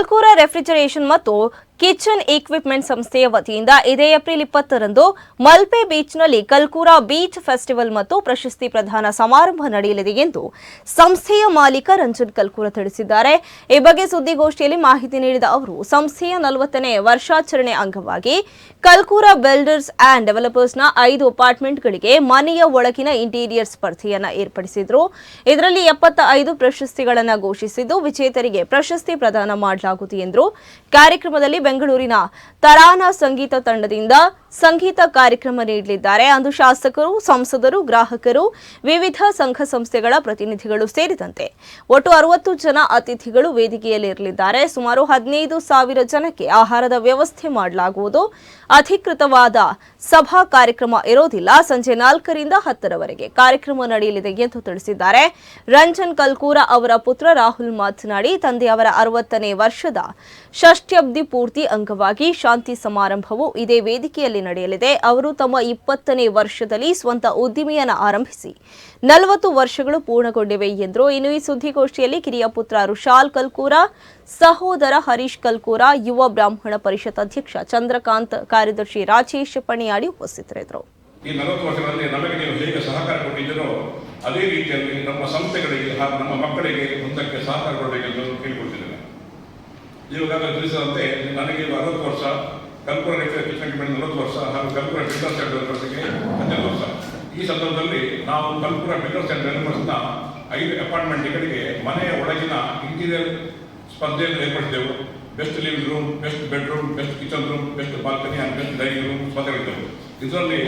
Kalkura refrigeration ಮತ್ತು kitchen equipment ಸಂಸ್ಥೆಯ ವತಿಯಿಂದ ಇದೇ ಏಪ್ರಿಲ್ ಇಪ್ಪತ್ತರಂದು ಮಲ್ಪೆ ಬೀಚ್ನಲ್ಲಿ ಕಲ್ಕೂರ ಬೀಚ್ ಫೆಸ್ಟಿವಲ್ ಮತ್ತು ಪ್ರಶಸ್ತಿ ಪ್ರದಾನ ಸಮಾರಂಭ ನಡೆಯಲಿದೆ ಎಂದು ಸಂಸ್ಥೆಯ ಮಾಲೀಕ ರಂಜನ್ ಕಲ್ಕೂರ ತಿಳಿಸಿದ್ದಾರೆ. ಈ ಬಗ್ಗೆ ಸುದ್ದಿಗೋಷ್ಠಿಯಲ್ಲಿ ಮಾಹಿತಿ ನೀಡಿದ ಅವರು, ಸಂಸ್ಥೆಯ ನಲವತ್ತನೇ ವರ್ಷಾಚರಣೆ ಅಂಗವಾಗಿ ಕಲ್ಕೂರ ಬಿಲ್ಡರ್ಸ್ ಆಂಡ್ ಡೆವಲಪರ್ಸ್ನ ಐದು ಅಪಾರ್ಟ್ಮೆಂಟ್ಗಳಿಗೆ ಮನೆಯ ಒಳಗಿನ ಇಂಟೀರಿಯರ್ ಸ್ಪರ್ಧೆಯನ್ನು ಏರ್ಪಡಿಸಿದ್ರು. ಇದರಲ್ಲಿ ಎಪ್ಪತ್ತ ಐದು ಪ್ರಶಸ್ತಿಗಳನ್ನು ಘೋಷಿಸಿದ್ದು, ವಿಜೇತರಿಗೆ ಪ್ರಶಸ್ತಿ ಪ್ರದಾನ ಮಾಡಲಾಗುವುದು ಎಂದರು ಕಾರ್ಯಕ್ರಮದಲ್ಲಿ ಬೆಂಗಳೂರಿನ ತರಾನ ಸಂಗೀತ ತಂಡದಿಂದ ಸಂಗೀತ ಕಾರ್ಯಕ್ರಮ ನೀಡಲಿದ್ದಾರೆ. ಅಂದು ಶಾಸಕರು, ಸಂಸದರು, ಗ್ರಾಹಕರು, ವಿವಿಧ ಸಂಘ ಸಂಸ್ಥೆಗಳ ಪ್ರತಿನಿಧಿಗಳು ಸೇರಿದಂತೆ ಒಟ್ಟು ಅರವತ್ತು ಜನ ಅತಿಥಿಗಳು ವೇದಿಕೆಯಲ್ಲಿರಲಿದ್ದಾರೆ. ಸುಮಾರು ಹದಿನೈದು ಸಾವಿರ ಜನಕ್ಕೆ ಆಹಾರದ ವ್ಯವಸ್ಥೆ ಮಾಡಲಾಗುವುದು. ಅಧಿಕೃತವಾದ ಸಭಾ ಕಾರ್ಯಕ್ರಮ ಇರೋದಿಲ್ಲ. ಸಂಜೆ ನಾಲ್ಕರಿಂದ ಹತ್ತರವರೆಗೆ ಕಾರ್ಯಕ್ರಮ ನಡೆಯಲಿದೆ ಎಂದು ತಿಳಿಸಿದ್ದಾರೆ. ರಂಜನ್ ಕಲ್ಕೂರ ಅವರ ಪುತ್ರ ರಾಹುಲ್ ಮಾತನಾಡಿ ತಂದೆಯವರ ಅರವತ್ತನೇ ವರ್ಷದ ಷಷ್ಟ್ಯಬ್ಧಿ ಪೂರ್ತಿ ಅಂಗವಾಗಿ ಶಾಂತಿ ಸಮಾರಂಭವು ಇದೇ ವೇದಿಕೆಯಲ್ಲಿ ನಡೆಯಲಿದೆ. ಅವರು ತಮ್ಮ ಇಪ್ಪತ್ತನೇ ವರ್ಷದಲ್ಲಿ ಸ್ವಂತ ಉದ್ದಿಮೆಯನ್ನು ಆರಂಭಿಸಿ. ನಲವತ್ತು ವರ್ಷಗಳು ಪೂರ್ಣಗೊಂಡಿವೆ ಎಂದರು. ಇನ್ನು ಈ ಸುದ್ದಿಗೋಷ್ಠಿಯಲ್ಲಿ ಕಿರಿಯ ಪುತ್ರ ರುಷಾಲ್ ಕಲ್ಕೂರ, ಸಹೋದರ ಹರೀಶ್ ಕಲ್ಕೂರ, ಯುವ ಬ್ರಾಹ್ಮಣ ಪರಿಷತ್ ಅಧ್ಯಕ್ಷ ಚಂದ್ರಕಾಂತ್, ಕಾರ್ಯದರ್ಶಿ ರಾಜೇಶ್ ಪಣಿಯಾಡಿ ಉಪಸ್ಥಿತರಿದ್ದರು. ಈ ನಲವತ್ತು ವರ್ಷಗಳಲ್ಲಿ ನಮಗೆ ನೀವು ಹೇಗೆ ಸಹಕಾರ ಕೊಟ್ಟಿದ್ದರೋ ಅದೇ ರೀತಿಯಲ್ಲಿ ನಮ್ಮ ಸಂಸ್ಥೆಗಳಿಗೆ ಹಾಗೂ ನಮ್ಮ ಮಕ್ಕಳಿಗೆ ಮುಂದಕ್ಕೆ ಸಹಕಾರ ಕೊಡಬೇಕೆಂದು ಕೇಳಿಕೊಳ್ತಿದ್ದೇನೆ. ಈಗಾಗಲೇ ತಿಳಿಸಿದಂತೆ ನನಗೆ ಅರವತ್ತು ವರ್ಷ ಕಲ್ಪುರ ಕಿಚನ್ ಮೇಲೆ ನಲವತ್ತು ವರ್ಷ ಹಾಗೂ ಕಲ್ಪುರ ಬಿಲ್ಡರ್ಸ್ ಸೆಂಟರ್ ವರ್ಷಕ್ಕೆ ಹದಿನೈದು ವರ್ಷ. ಈ ಸಂದರ್ಭದಲ್ಲಿ ನಾವು ಕಲ್ಪುರ ಬಿಲ್ಡರ್ಸ್ ಸೆಂಟರ್ ಡೆವಲಪರ್ಸ್ನ ಐದು ಅಪಾರ್ಟ್ಮೆಂಟ್ಗಳಿಗೆ ಮನೆಯ ಒಳಗಿನ ಇಂಟೀರಿಯರ್ ಸ್ಪರ್ಧೆಯನ್ನು ಏರ್ಪಡಿಸಿದೆವು. Best living room best bedroom best kitchen room best balcony and best dining room ಸ್ಪರ್ಧೆಗಳಿದ್ದವು. ಇದರಲ್ಲಿ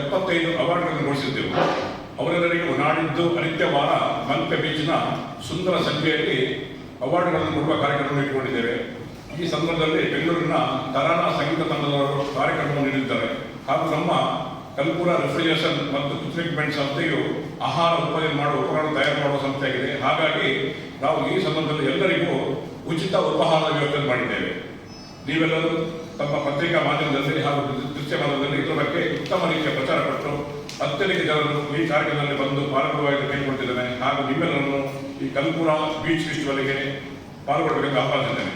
ಎಪ್ಪತ್ತೈದು ಅವಾರ್ಡ್ಗಳನ್ನು ಘೋಷಿಸಿದ್ದೆವು ಅವರೆಲ್ಲರಿಗೂ ನಾಡಿದ್ದು ಅನಿತ್ಯವಾರ ಮಲ್ಪೆ ಬೀಚ್ನ ಸುಂದರ ಸಂಖ್ಯೆಯಲ್ಲಿ ಅವಾರ್ಡ್ಗಳನ್ನು ಕೊಡುವ ಕಾರ್ಯಕ್ರಮ ಇಟ್ಟುಕೊಂಡಿದ್ದೇವೆ. ಈ ಸಂದರ್ಭದಲ್ಲಿ ಬೆಂಗಳೂರಿನ ತರಾನಾ ಸಂಗೀತ ತಂಡದವರು ಕಾರ್ಯಕ್ರಮವನ್ನು ನೀಡಿದ್ದಾರೆ. ಹಾಗೂ ನಮ್ಮ ಕಲ್ಪುರ ರೆಫ್ರಿಜರೇಷನ್ ಮತ್ತು ಟ್ರೀಟ್ಮೆಂಟ್ ಸಂಸ್ಥೆಯು ಆಹಾರ ಉತ್ಪಾದನೆ ಮಾಡುವ ಉಪಕರಣ ತಯಾರು ಮಾಡುವ ಸಂಸ್ಥೆಯಾಗಿದೆ. ಹಾಗಾಗಿ ನಾವು ಈ ಸಂದರ್ಭದಲ್ಲಿ ಎಲ್ಲರಿಗೂ ಉಚಿತ ಉಪಹಾರದ ವ್ಯವಸ್ಥೆ ಮಾಡಿದ್ದೇವೆ. ನೀವೆಲ್ಲರೂ ತಮ್ಮ ಪತ್ರಿಕಾ ಮಾಧ್ಯಮದಲ್ಲಿ ಹಾಗೂ ದೃಶ್ಯ ಮಾಧ್ಯಮದಲ್ಲಿ ಇದರ ಬಗ್ಗೆ ಉತ್ತಮ ರೀತಿಯ ಪ್ರಚಾರ ಪಟ್ಟು ಅತ್ಯಧಿಕ ಜನರು ಈ ಕಾರ್ಯಕ್ರಮದಲ್ಲಿ ಬಂದು ಪಾಲ್ಗೊಳ್ಳುವ ಕೇಳಿಕೊಳ್ತಿದ್ದೇನೆ ಹಾಗೂ ನೀವೆಲ್ಲರನ್ನು ಈ ಕಲ್ಪುರ ಬೀಚ್ ಫೆಸ್ಟಿವಲ್ಗೆ ಪಾಲ್ಗೊಳ್ಳಬೇಕೆಂದು ಆಹ್ವಾನಿಸಿದ್ದೇನೆ